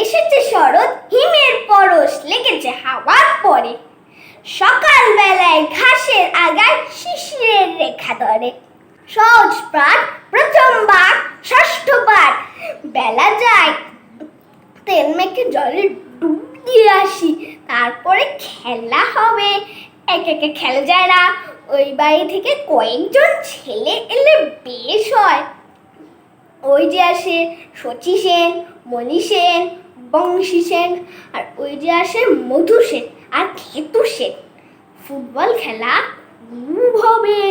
এসেছে শরৎ, হিমের পরশ লেগেছে হাওয়ার পরে। সকাল বেলায় ঘাসের আগায় শিশিরের রেখা ধরে। সহজ পাঠ প্রথমবার ষষ্ঠবার বেলা যায়, তেল মেখে জলে ডুব দিয়ে আসি, তারপরে খেলা হবে। এক একে খেলা যায় না। ওই বাড়ি থেকে কয়েকজন ছেলে এলে বেশ হয়। ওই যে আসে শচী সেন, মণি সেন বংশী সেন, আর ওই যে আসে মধু সেন, আর খেতু সেন। ফুটবল খেলা হবে।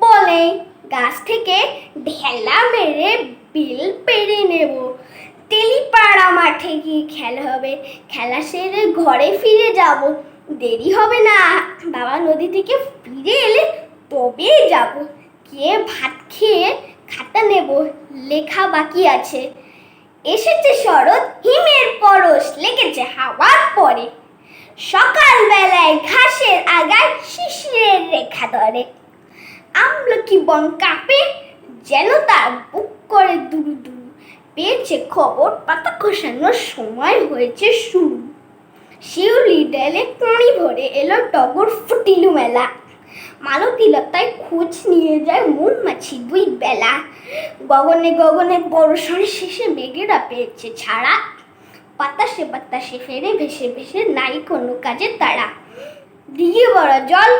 বলে গাছ থেকে ঢেলা মেরে বিল পেরে নেব। তেলিপাড়া মাঠে গিয়ে খেলা হবে। খেলা সেরে ঘরে ফিরে যাব। দেরি হবে না। বাবা নদী থেকে ফিরে এলে তবেই যাব। কে ভাত খেয়ে খাতা নেব। লেখা বাকি আছে। এসেছে শরৎ হিমের পরশ লেগেছে হাওয়ার পরে সকাল বেলায় ঘাসের আগায় শিশিরের রেখা ধরে। আমলকি বন কাঁপে, যেন তার বুক করে দুরু দুরু। পেয়েছে খবর, পাতা খসানোর সময় হয়েছে শুরু। শিউলি ডেলে টুনি ভরে এলো টগর ফুটিলু মেলা। মালতী লতায় খোঁজ নিয়ে যায় মৌমাছি দুই বেলা। গগনে গগনে বড়সড় শেষে মেঘেরা পেয়েছে ছাড়া বাতাসে বাতাসে ফেরে ভেসে ভেসে নাই কোনো কাজে তারা। দিঘি বড় জল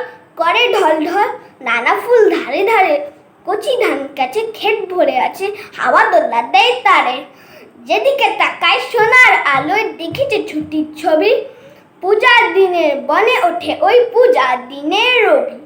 করে ঢল ঢল, নানা ফুল ধারে ধারে, কচি ধান কাছে ক্ষেত ভরে আছে, হাওয়া দোলা দেয় তারে। যেদিকে তাকায় সোনার আলোয়, দেখেছে ছুটির ছবি। পূজার দিনের বনে ওঠে ওই পূজার দিনের রবি।